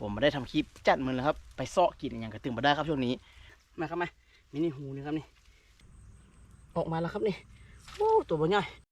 ผมมาได้ทำคลิปจัดมือแล้วครับ ไปเซาะกินอย่างกระตึงมาได้ครับช่วงนี้ มาครับมามินี่หูนี่ครับนี่ ออกมาแล้วครับนี่ โอ้ตัวบ่ใหญ่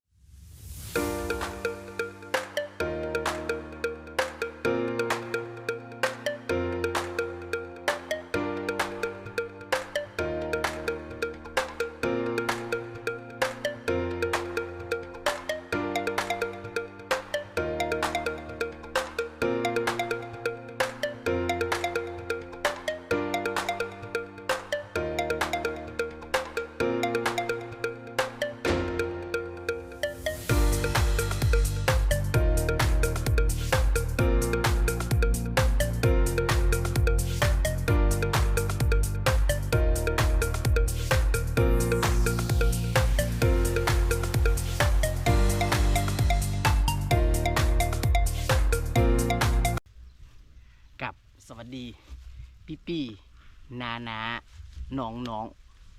น้องน้อง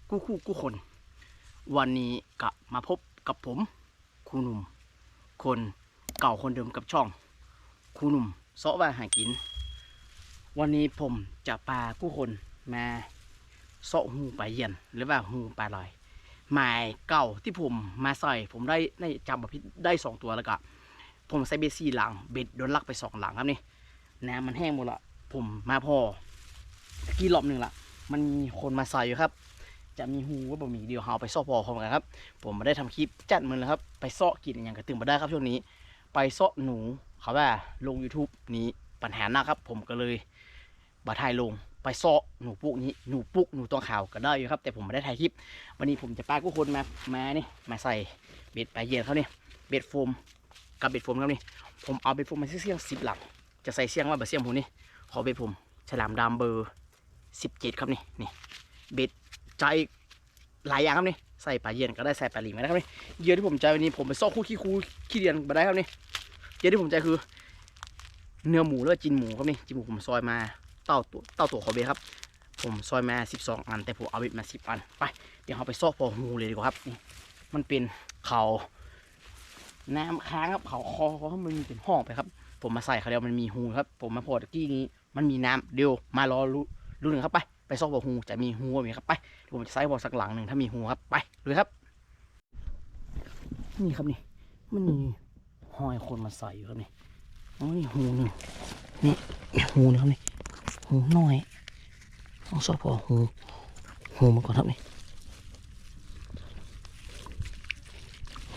กู้คู่กู้คน วันนี้กลับมาพบกับผมครูหนุ่ม คนเก่าคนเดิมกับช่องครูหนุ่มเสาะว่าหากิน วันนี้ผมจะพากู้คนมาเสาะหูปลาเยียนหรือว่าหูปลาลอยหมายเก่าที่ผมมาใส่ผมได้ได้จำแบบได้สองตัวแล้วก็ผมใส่เบสสี่หลังเบ็ดโดนลักไปสองหลังครับนี่น้ำมันแห้งหมดละผมมาพอตะกี้รอบหนึ่งละ มันมีคนมาใส่อยู่ครับ จะมีหูว่าบ่มีเดียวเอาไปซ่อพอพร้อมกันครับ ผมมาได้ทำคลิปจัดมือแล้วครับ ไปซ่อกินอย่างกระตึงมาได้ครับช่วงนี้ ไปซ่อหนูเขาว่าลง YouTube นี้ปัญหาหนักครับ ผมก็เลยบาทายลงไปซ่อหนูปุกนี้หนูปุกหนูตัวขาวก็ได้อยู่ครับ แต่ผมไม่ได้ถ่ายคลิป วันนี้ผมจะป้ากู้คนมามานี่มาใส่เบ็ดปลาเย็นเขาเนี่ยเบ็ดโฟมกับเบ็ดโฟมครับนี่ผมเอาเบ็ดโฟมมาเสี่ยงสิบหลังจะใส่เสี่ยงว่าเบอร์เสี่ยงผมนี่ขอเบ็ดผมฉลามดำเบอร์ สิบเจ็ดครับนี่นี่เบ็ดใจหลายอย่างครับนี่ใส่ปลาเย็นก็ได้ใส่ปลาหลีมาได้ครับนี่เยื่อที่ผมใจวันนี้ผมไปซ่อคู่ขี้คูขี้เดียนมาได้ครับนี่เยื่อที่ผมใจคือ เนื้อหมูหรือว่าจินหมูครับนี่จินหมูผมซอยมาเต้าตัวเต้าตัวขอเบครับ ผมซอยมาสิบสองอัน แต่ผมเอาเบ็ดมาสิบอันไปเดี๋ยวเราไปซอกพอหูเลยดีกว่าครับนี่มันเป็นเขาน้ำค้างครับเขาคอเขามันมีเป็นห้องไปครับ ผมมาใส่เขาเดียวมันมีหูครับ ผมมาพอตะกี้นี้ มันมีน้ำเดียวมารอรู้ รูหนึ่งครับไปไปซอกพอหูจะมีหูไหมครับไปผมจะใส่บอสักหลังหนึ่งถ้ามีหูครับไปเลยครับ นี่ครับนี่มันมีหอยคนมาใส่อยู่ครับนี่อ๋อนี่หูหนึ่งนี่หูนะครับนี่หูน้อยต้องซอกพอหูหูมาก่อนครับนี่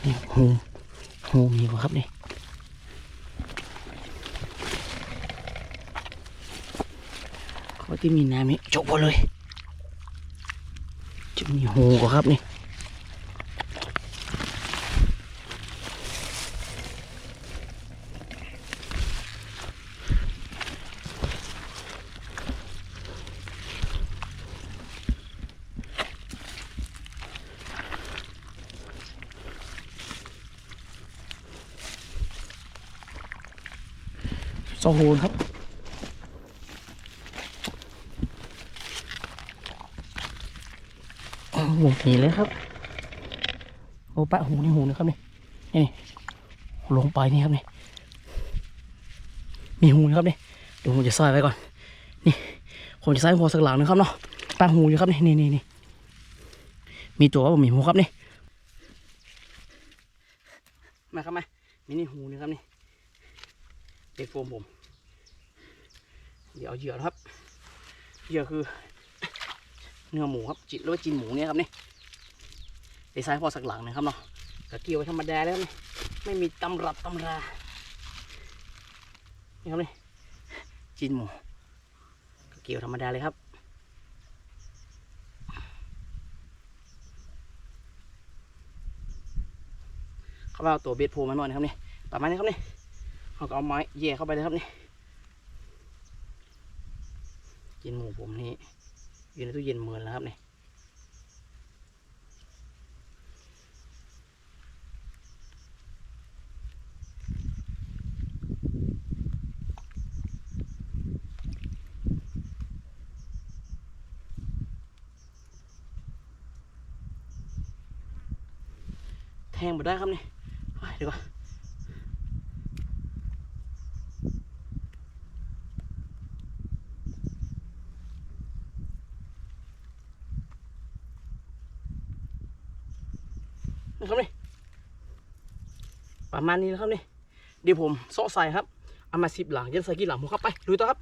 นี่หูหูมีกว่าครับนี่ เขาที่มีน้ำนี่จบหมดเลยจะมีหูกว่าครับนี่สองหูครับ โอ้โหหนีเลยครับ โอ้ปะหูนี่หูนะครับนี่นี่ลงไปนี่ครับนี่มีหูนะครับนี่เดี๋ยวผมจะใส่ไว้ก่อน นี่ ผมจะใส่หัวสักหลังนะครับเนาะปะหูอยู่ครับนี่นี่นี่มีตัวว่ามีหูครับนี่มาครับมามีนี่หูนี่ครับนี่เป็นโฟมผม เดี๋ยวเอาเหยื่อะครับเหยื่อคือ เนื้อหมูครับจิตหรือว่าจินหมูเนี่ยครับนี่ดีไซน์พอสักหลังนะครับเนาะกะเกี่ยวไว้ธรรมดาแล้วนี่ไม่มีตำรับตำรา นี่ครับนี่จินหมูกะเกี่ยวธรรมดาเลยครับเขาเอาตัวเบสโพมาหน่อยนะครับนี่ประมาณนี้ครับนี่เขาก็เอาไม้แย่เข้าไปเลยครับนี่จินหมูผมนี่ อยู่ในตู้เย็นเหมือนแล้วครับนี่แทงหมดได้ครับนี่ไปเดี๋ยวก่อน นะครับนี่ประมาณนี้นะครับนี่เดี๋ยวผมโซ่ใส่ครับเอามาสิบหลังยันใส่กี่หลังผมเข้าไปดูต่อครับ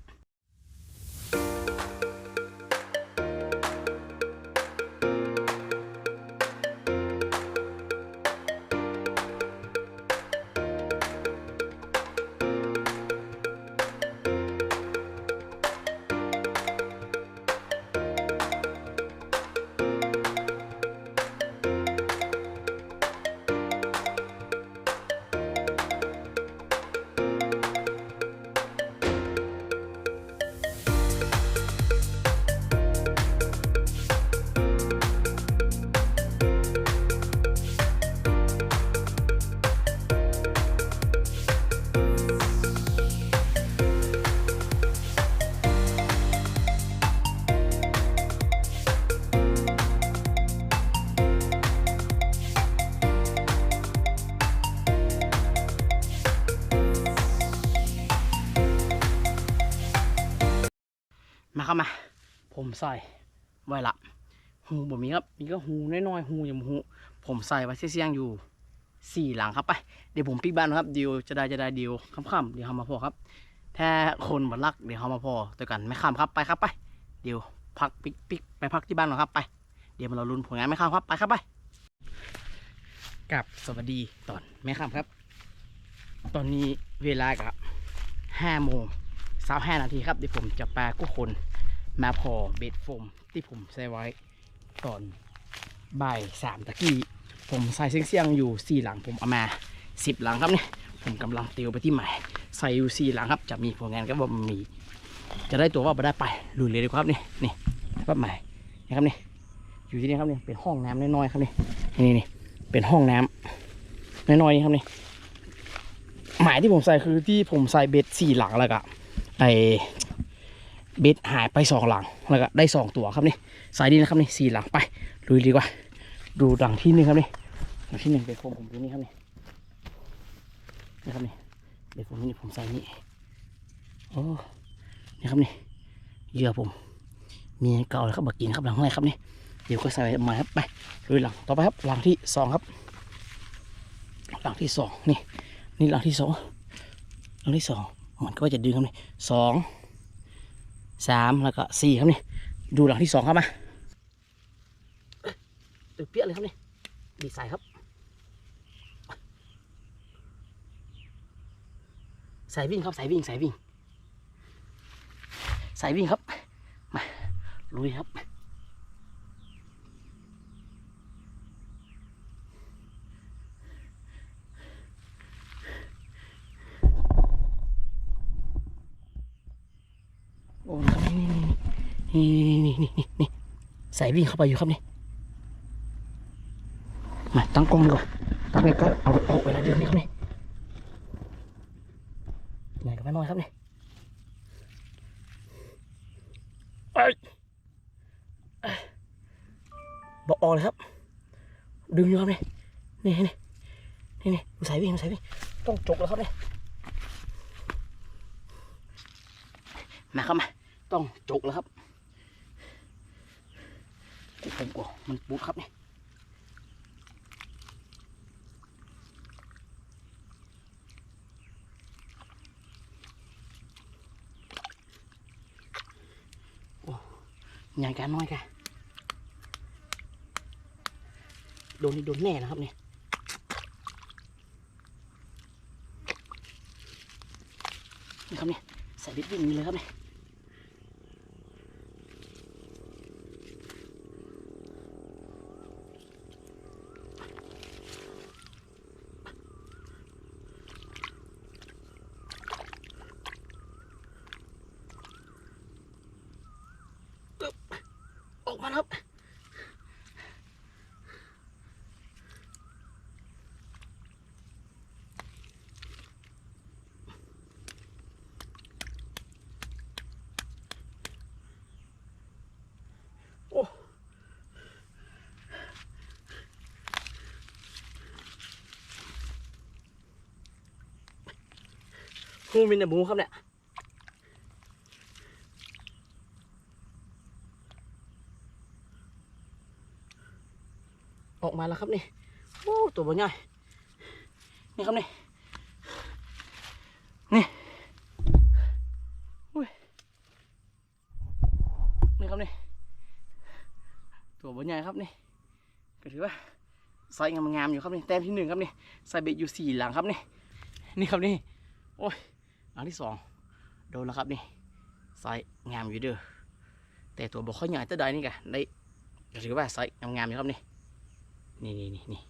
มาครับมา ผมใส่ไว้ละหูแบ่มีครับมีก็หูน้อยๆหูอย่างหู ผมใส่ไว้เสี่ยงอยู่สี่หลังครับไป เดี๋ยวผมปิกบ้านนะครับเดียวจะได้จะได้เดียวค่ำๆเดี๋ยวเขามาพอครับ ถ้าคนบ่รักเดี๋ยวเขามาพอตัวกันไม่ข้ามครับไปครับไป เดี๋ยวพักปิกปิกไปพักที่บ้านเราครับไป เดี๋ยวมาเราลุ้นผลงานไม่ข้ามครับไปครับไปกับสวัสดีตอนไม่ข้ามครับ ตอนนี้เวลากับห้าโมงสาห้านาทีครับเดี๋ยวผมจะปลกู้คน มาพอเบ็ดโฟมที่ผมใส่ไว้ตอนบ่ายสามตะกี้ผมใส่เสียงๆอยู่สี่หลังผมเอามาสิบหลังครับเนี่ยผมกำลังเตียวไปที่ใหม่ใส่อยู่สี่หลังครับจะมีผลงานก็บ่มี จะได้ตัวว่าไปได้ไปลุยเลยดีกว่าครับนี่นี่ว่าใหม่นะครับนี่อยู่ที่นี่ครับนี่เป็นห้องน้ำน้อยๆครับนี่นี่นี่เป็นห้องน้ำน้อยๆนี่ครับนี่หมายที่ผมใส่คือที่ผมใส่เบ็ดสี่หลังแล้วก็ไอ เบ็ดหายไปสองหลังแล้วก็ได้สองตัวครับนี่สายดีนะครับนี่สี่หลังไปลุยดีกว่า ดูหลังที่หนึ่งครับนี่หลังที่หนึ่งเบ็ดโฟมผมดูนี่ครับนี่นะครับนี่เบ็ดโฟมนี่ผมใส่นี่โอ้นี่ครับนี่เหยื่อผมมีเก่าแล้วครับบักกินครับหลังอะไรครับนี่เดี๋ยวก็ใส่ใหม่ครับไปลุยหลังต่อไปครับหลังที่สองครับ หลังที่สองนี่นี่หลังที่สองหลังที่สองมันก็จะดึงครับนี่สอง สามแล้วก็สี่ครับนี่ ดูหลังที่สองครับมาตึกเปี้ยเลยครับนี่ดีใส่ครับ สายวิ่งครับสายวิ่งสายวิ่งสายวิ่งครับ มาลุยครับโอ้ นี่นี่นี่นี่นี่นี่สายวิ่งเข้าไปอยู่ครับนี่มาตั้งกล้องดีกว่าตั้งไงก็เอาออกเวลาเดินนี่ครับนี่ไหนกับแม่น้อยครับนี่ไอ้ยเอ้ยบอกออกเลยครับ ดึงอยู่ครับนี่นี่นี่นี่นี่ดูสายวิ่งดูสายวิ่งต้องจกแล้วครับนี่มาครับมาต้องจกแล้วครับ ผมกมันปูดครับนี่โอ้ใหญ่กันน้อยกันโดนนี่โดนแน่นะครับเนี่ยนี่ครับเนี่ยใส่บิดวิ่งมีเลยครับเนี่ย ออกมาแล้วครับ โอ้ งูมินเนหมูครับเนี่ยออกมาแล้วครับนี่โอ้ตัวบนใหญ่นี่ครับนี่นี่อุ้ยนี่ครับนี่ตัวบนใหญ่ครับนี่ก็ถือว่าไซส์งามๆอยู่ครับนี่แต้มที่หนึ่งครับนี่ใส่เบ็ดอยู่สี่หลังครับนี่นี่ครับนี่โอ้ย หลังที่สองโดนแล้วครับนี่ไซส์งามอยู่เด้อแต่ตัวบอกเขาใหญ่ตัวใดนี่กะได้ก็ถือว่าไซส์งามๆอยู่ครับนี่นี่นี่นี่นี่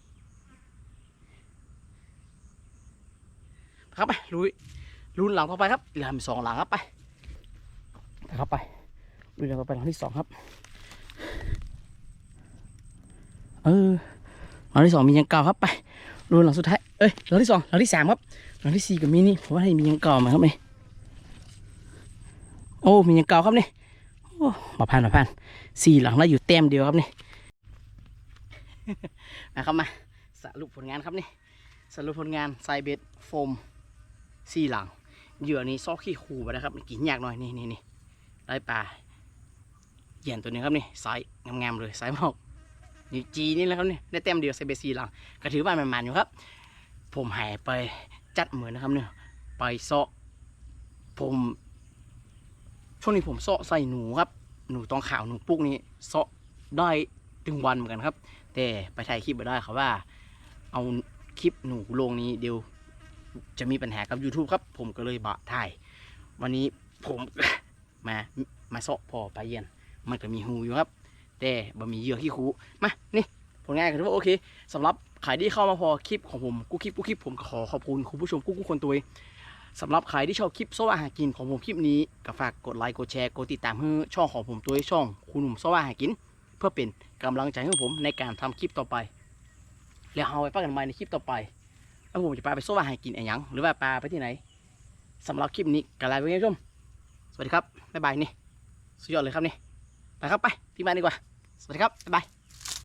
ครับไปลุยลุนหลังต่อไปครับเหลือมีสองหลังครับไปไปครับไปลุยหลังต่อไปหลังที่สองครับ เออหลังที่สองมียังเก่าครับไปลุยหลังสุดท้าย เอ้ยหลังที่สองหลังที่สามครับหลังที่สี่ก็มีนี่ผมว่าให้มียังเก่ามาครับนี่โอ้มียังเก่าครับนี่โอ้มาพันมาพันสี่หลังแล้วอยู่เต็มเดียวครับนี่นะครับมาสรุปผลงานครับนี่สรุปผลงานไซเบสโฟมสี่หลังเหยื่อนี้ซอกขี้ขู่ไปนะครับกินยากหน่อยนี่นี่นี่ได้ปลาเหยียนตัวนึงครับนี่ไซส์งามๆเลยไซส์หมอกนี่จีนี่แหละครับนี่ได้เต็มเดียวไซเบสสี่หลังก็ถือว่ามันๆอยู่ครับ ผมหายไปจัดเหมือนนะครับเนี่ยไปเซาะผมช่วงนี้ผมเซาะใส่หนูครับ หนูตองขาวหนูปุกนี้เซาะได้ถึงวันเหมือนกันครับ แต่ไปถ่ายคลิปมาได้ครับว่า เอาคลิปหนูลงนี้เดี๋ยวจะมีปัญหากับ YouTube ครับ ผมก็เลยบะถ่าย วันนี้ผมมามาเซาะพอไปเย็นมันก็มีหูอยู่ครับ แต่บ่มีเยื่อขี้คูมานี่ผลงานก็ถือว่าโอเคสำหรับ ใครที่เข้ามาพอคลิปของผมกูคลิปกูคลิปผมขอขอบคุณคุณผู้ชมกูกูคนตัวสำหรับใครที่ชอบคลิปโซวาหากินของผมคลิปนี้ก็ฝากกดไลค์กดแชร์กดติดตามให้ช่องของผมตัวช่องคุณหนุ่มโซวาหากิน เพื่อเป็นกำลังใจให้ผมในการทำคลิปต่อไป แล้วเอาไปฟังกันใหม่ในคลิปต่อไปแล้วผมจะพาไปโซวาหากินอะไรยังหรือว่าปลาไปที่ไหนสำหรับคลิปนี้กันลาไปกันชมสวัสดีครับบ๊ายบายนี่สุดยอดเลยครับนี่ไปครับไปที่บ้านดีกว่าสวัสดีครับบ๊ายบาย